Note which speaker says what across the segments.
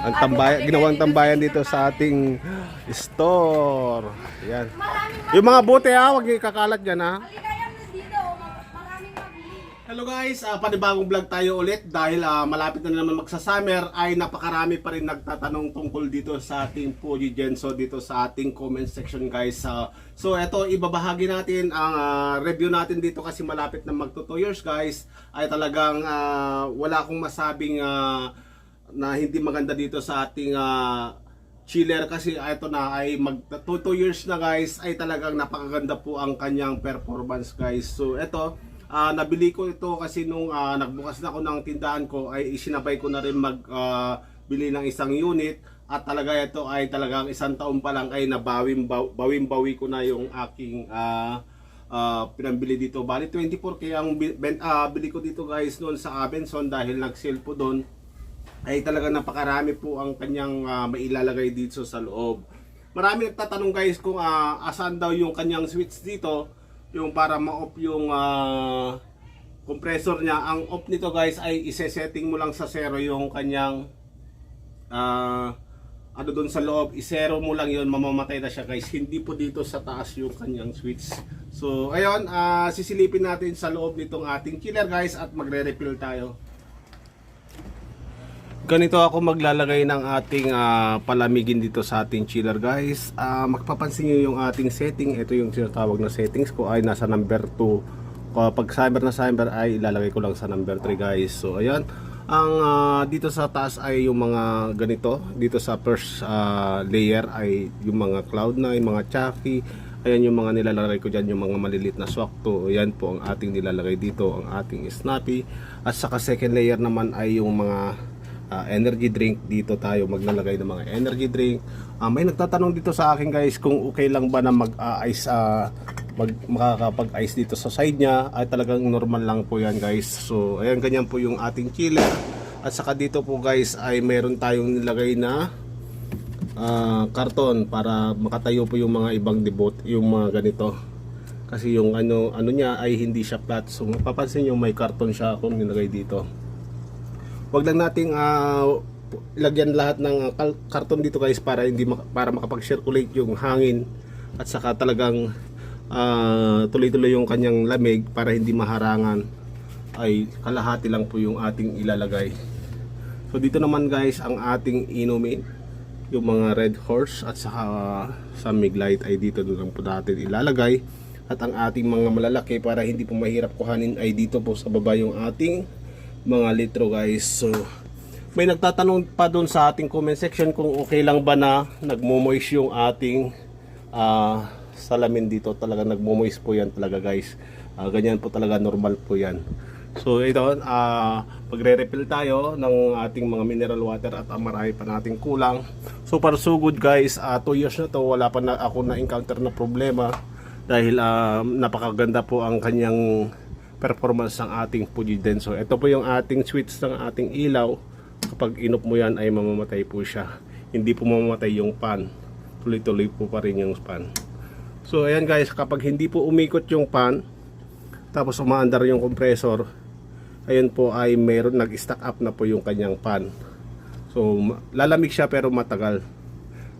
Speaker 1: ang tambayan, ginawang tambayan dito sa ating store. Yan. Yung mga bote ha, huwag niyo ikakalat dyan ha.
Speaker 2: Maraming mabili.
Speaker 1: Hello guys, uh, panibagong vlog tayo ulit dahil ah, malapit na naman magsa-summer ay napakarami pa rin nagtatanong tungkol dito sa ating Fuji Genso dito sa ating comment section guys. Ah, so eto ibabahagi natin ang ah, review natin dito kasi malapit na magto 2 years guys ay talagang ah, wala akong masabing ah, na hindi maganda dito sa ating ah, chiller kasi ito na ay mag 2 years na guys ay talagang napakaganda po ang kanyang performance guys. So ito ah, nabili ko ito kasi nung ah, nagbukas na ako ng tindahan ko ay isinabay ko na rin mag ah, bili ng isang unit at talaga ito ay talagang isang taon pa lang ay nabawim bawim bawi ko na yung aking ah, ah, pinambili dito. Bali 24 kaya ang bi- ben- ah, bili ko dito guys noon sa Abenson dahil nag-sale po doon ay talagang napakarami po ang kanyang ah, mailalagay dito sa loob. Marami nagtatanong guys kung ah, asan daw yung kanyang switch dito, yung para ma-off yung ah, compressor niya. Ang off nito guys ay isesetting mo lang sa zero yung kanyang ah, ano doon sa loob, isero mo lang yon mamamatay na siya guys. Hindi po dito sa taas yung kanyang switch. So ayun, ah, sisilipin natin sa loob nitong ating chiller guys at magre-refill tayo. Ganito ako maglalagay ng ating ah, palamigin dito sa ating chiller guys. Ah, magpapansin nyo yung ating setting. Ito yung tinatawag na settings ko ay nasa number 2. Kapag summer na summer ay ilalagay ko lang sa number 3 guys. So ayan. Ang ah, dito sa taas ay yung mga ganito. Dito sa first ah, layer ay yung mga cloud na, yung mga chaffy. Ayan yung mga nilalagay ko dyan, yung mga malilit na swakto. Ayan po ang ating nilalagay dito, ang ating snappy. At saka second layer naman ay yung mga ah, energy drink dito tayo maglalagay ng mga energy drink. Ah, may nagtatanong dito sa akin guys kung okay lang ba na ah, mag makakapag-ice dito sa side niya. Ay talagang normal lang po yan guys. So ayan ganyan po yung ating chiller at saka dito po guys ay meron tayong nilagay na ah, karton para makatayo po yung mga ibang debot yung mga ganito. Kasi yung ano ano niya ay hindi siya flat. So mapapansin nyo may karton siya akong nilagay dito wag lang nating ah, lagyan lahat ng ah, karton dito guys para hindi mak- para makapag-circulate yung hangin. At saka talagang ah, tuloy-tuloy yung kanyang lamig para hindi maharangan. Ay kalahati lang po yung ating ilalagay. So dito naman guys ang ating inumin yung mga red horse at saka ah, sa mig light ay dito na lang po natin ilalagay. At ang ating mga malalaki para hindi po mahirap kuhanin ay dito po sa baba yung ating mga litro guys. So may nagtatanong pa doon sa ating comment section kung okay lang ba na nagmo-moist yung ating ah, salamin dito. Talaga nagmo-moist po yan talaga guys. Ah, ganyan po talaga normal po yan. So ito ah magre-refill tayo ng ating mga mineral water at marami pa nating kulang. So para so good guys 2 years na to wala pa na ako na encounter na problema dahil ah, napakaganda po ang kanyang performance ng ating Fuji Denso. Ito po yung ating switch ng ating ilaw. Kapag inop mo yan ay mamamatay po siya. Hindi po mamamatay yung pan. Tuloy-tuloy po pa rin yung pan. So ayan guys, kapag hindi po umikot yung pan, tapos umaandar yung compressor, ayun po ay mayroon nag-stack up na po yung kanyang pan. So lalamig siya pero matagal.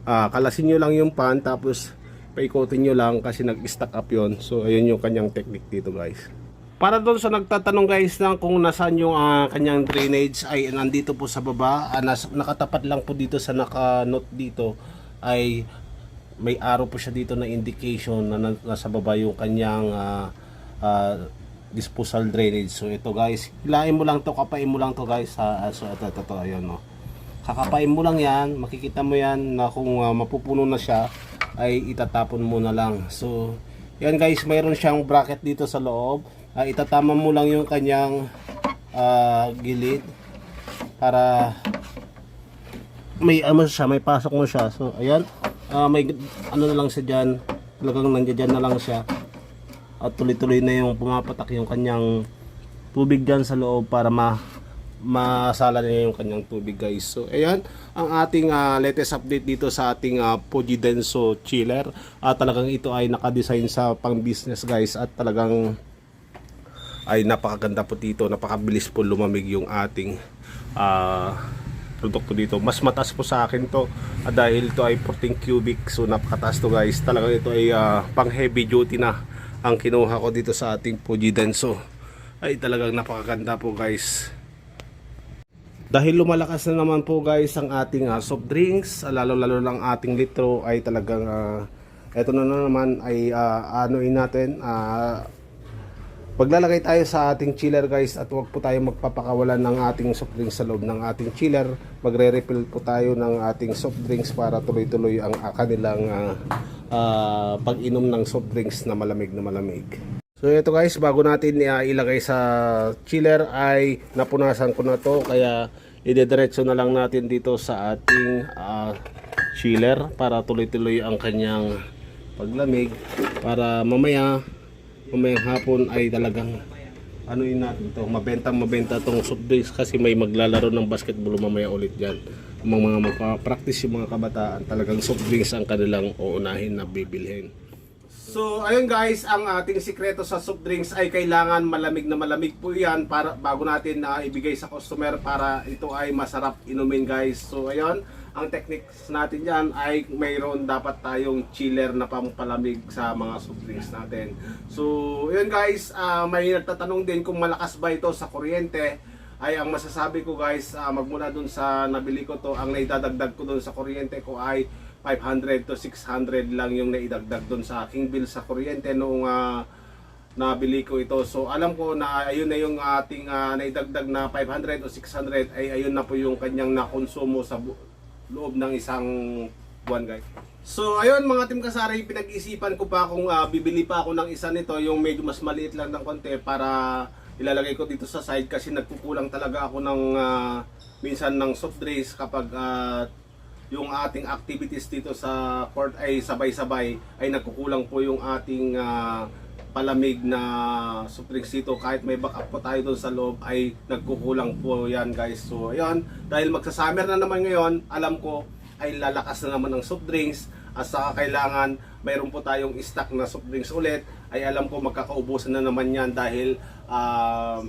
Speaker 1: Ah, kalasin nyo lang yung pan tapos paikotin nyo lang kasi nag-stack up yon. So ayun yung kanyang technique dito guys. Para doon sa nagtatanong guys na kung nasaan yung ah, kanyang drainage ay nandito po sa baba. Ah, nas- nakatapat lang po dito sa naka-note dito ay may arrow po siya dito na indication na na- nasa baba yung kanyang ah, ah, disposal drainage. So ito guys, hilain mo lang to, kapain mo lang to guys. Ha? So ito, ito, ito, ayun no. Kakapain mo lang yan, makikita mo yan na kung ah, mapupuno na siya ay itatapon mo na lang. So yan guys, mayroon siyang bracket dito sa loob. Ah, itatama mo lang yung kanyang ah, gilid para may ano siya, may pasok mo siya. So ayan, Ah, may ano na lang siya diyan. Talagang nandiyan na lang siya. At tuloy-tuloy na yung pumapatak yung kanyang tubig diyan sa loob para ma masala niya yung kanyang tubig guys. So ayan ang ating ah, latest update dito sa ating uh, Fuji Denso chiller. At talagang ito ay naka-design sa pang business guys at talagang ay napakaganda po dito, napakabilis po lumamig yung ating ah, produkto dito. Mas mataas po sa akin to ah, dahil ito ay 14 cubic so napakataas to guys. Talaga ito ay ah, pang heavy duty na ang kinuha ko dito sa ating Fuji Denso. Ay talagang napakaganda po guys. Dahil lumalakas na naman po guys ang ating ah, soft drinks, ah, lalo-lalo lang ating litro ay talagang ah, eto na, na naman ay ah, anoin natin ah, Paglalagay tayo sa ating chiller guys at huwag po tayo magpapakawalan ng ating soft drinks sa loob ng ating chiller. Magre-refill po tayo ng ating soft drinks para tuloy-tuloy ang ah, kanilang ah, ah, pag-inom ng soft drinks na malamig na malamig. So ito guys, bago natin ilagay sa chiller ay napunasan ko na to kaya idediretso na lang natin dito sa ating ah, chiller para tuloy-tuloy ang kanyang paglamig para mamaya mamayang hapon ay talagang ano yun natin to mabentang mabenta tong soft drinks kasi may maglalaro ng basketball mamaya ulit dyan. Mga mga magpa-practice yung mga kabataan talagang soft drinks ang kanilang uunahin na bibilhin So, ayun guys, ang ating sikreto sa soft drinks ay kailangan malamig na malamig po yan para bago natin na ibigay sa customer para ito ay masarap inumin guys. So, ayun, ang techniques natin yan ay mayroon dapat tayong chiller na pampalamig sa mga soft drinks natin. So, ayun guys, ah, may nagtatanong din kung malakas ba ito sa kuryente ay ang masasabi ko guys ah, magmula dun sa nabili ko to ang naidadagdag ko dun sa kuryente ko ay 500 to 600 lang yung naidagdag dun sa aking bill sa kuryente noong ah, nabili ko ito. So alam ko na ayun na yung ating ah, naidagdag na 500 o 600 ay ayun na po yung kanyang nakonsumo sa loob ng isang buwan guys. So ayun mga team kasari, pinag-isipan ko pa kung ah, bibili pa ako ng isa nito, yung medyo mas maliit lang ng konti para ilalagay ko dito sa side kasi nagkukulang talaga ako ng ah, minsan ng soft drinks kapag ah, yung ating activities dito sa court ay sabay-sabay ay nagkukulang po yung ating ah, palamig na dito kahit may backup po tayo doon sa loob ay nagkukulang po yan guys. So ayun. Dahil magsa-summer na naman ngayon alam ko ay lalakas na naman ang soft drinks. At saka kailangan mayroon po tayong stock na soft drinks ulit. Ay alam ko magkakaubusan na naman yan dahil ah,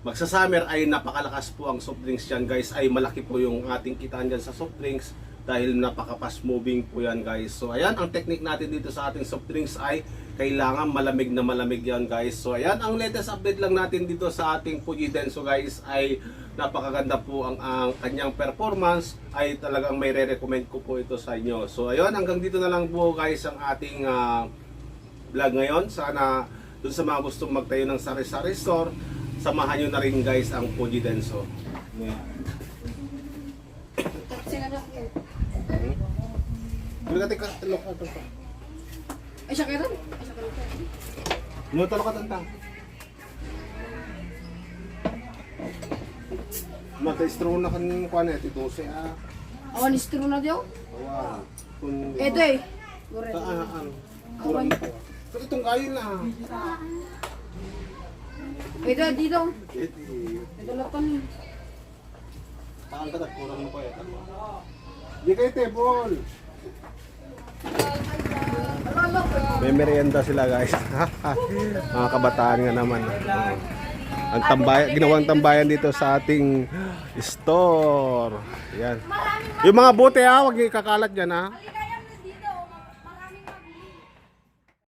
Speaker 1: magsa-summer ay napakalakas po ang soft drinks yan guys. Ay malaki po yung ating kitaan dyan sa soft drinks dahil napaka fast moving po yan guys. So ayan ang technique natin dito sa ating soft drinks ay kailangan malamig na malamig yan guys. So ayan ang latest update lang natin dito sa ating Fuji Denso guys. Ay napakaganda po ang, ang kanyang performance. Ay talagang may re-recommend ko po ito sa inyo. So ayun hanggang dito na lang po guys ang ating ah, vlog ngayon. Sana dun sa mga gustong magtayo ng sari-sari store, samahan nyo na rin guys ang Fuji Denso. Yeah. Ano ka talok ka tanta?
Speaker 2: Ay, siya kaya Ay, siya
Speaker 1: Ano talok ka tanta? Mata-straw na kan kuan eh, tito ah.
Speaker 2: Awan istro na diyo.
Speaker 1: Wow. Kung
Speaker 2: Ito eh.
Speaker 1: Kurang ito. So itong kain na.
Speaker 2: Dito.
Speaker 1: Iti.
Speaker 2: Ito lang to niya.
Speaker 1: Saan ka kurang mo pa eh. Di kayo table. May merienda sila guys. Mga kabataan nga naman. Ang tambayan, ginawang tambayan dito sa ating store. Yan. Yung mga bote ha, huwag niyo ikakalat dyan ha.